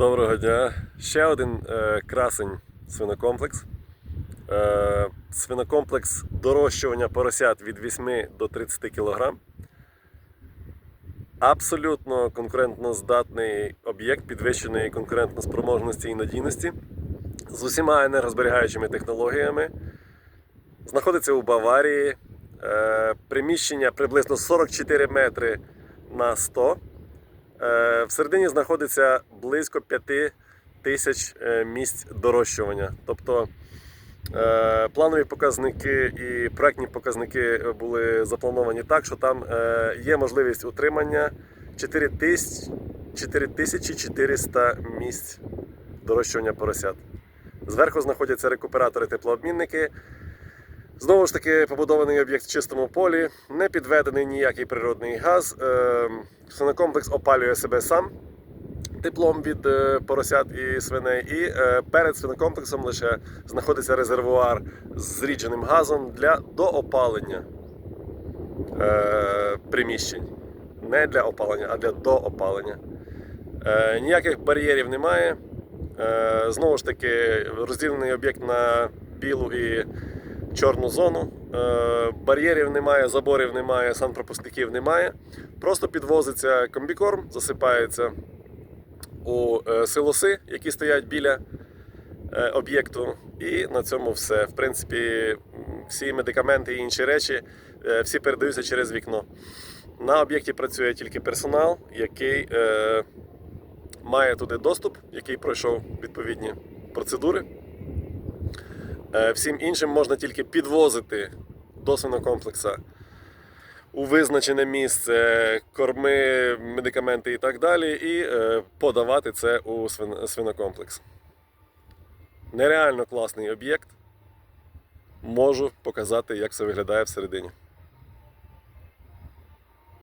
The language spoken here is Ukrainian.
Доброго дня. Ще один е, красень свинокомплекс. Е, свинокомплекс дорощування поросят від 8 до 30 кг. Абсолютно конкурентно здатний об'єкт підвищеної конкурентноспроможності і надійності з усіма енергозберігаючими технологіями. Знаходиться у Баварії. Е, приміщення приблизно 44 метри на 100. Е, Всередині знаходиться близько 5 тисяч е, місць дорощування. Тобто е, планові показники і проектні показники були заплановані так, що там є можливість утримання 4 тисяч- 4400 місць дорощування поросят. Зверху знаходяться рекуператори теплообмінники. Знову ж таки, побудований об'єкт в чистому полі, не підведений ніякий природний газ. Свинокомплекс опалює себе сам теплом від е, поросят і свиней. І е, перед свинокомплексом лише знаходиться резервуар з зрідженим газом для доопалення е, приміщень. Не для опалення, а для доопалення. Ніяких бар'єрів немає. Знову ж таки, розділений об'єкт на білу і чорну зону. Е, бар'єрів немає, заборів немає, санпропускників немає. Просто підвозиться комбікорм, засипається у е, силоси, які стоять біля е, об'єкту. І на цьому все. В принципі, всі медикаменти і інші речі всі передаються через вікно. На об'єкті працює тільки персонал, який має туди доступ, який пройшов відповідні процедури. Е, Всім іншим можна тільки підвозити до свинокомплекса у визначене місце корми, медикаменти і так далі, і е, подавати це у свинокомплекс. Нереально класний об'єкт. Можу показати, як все виглядає всередині.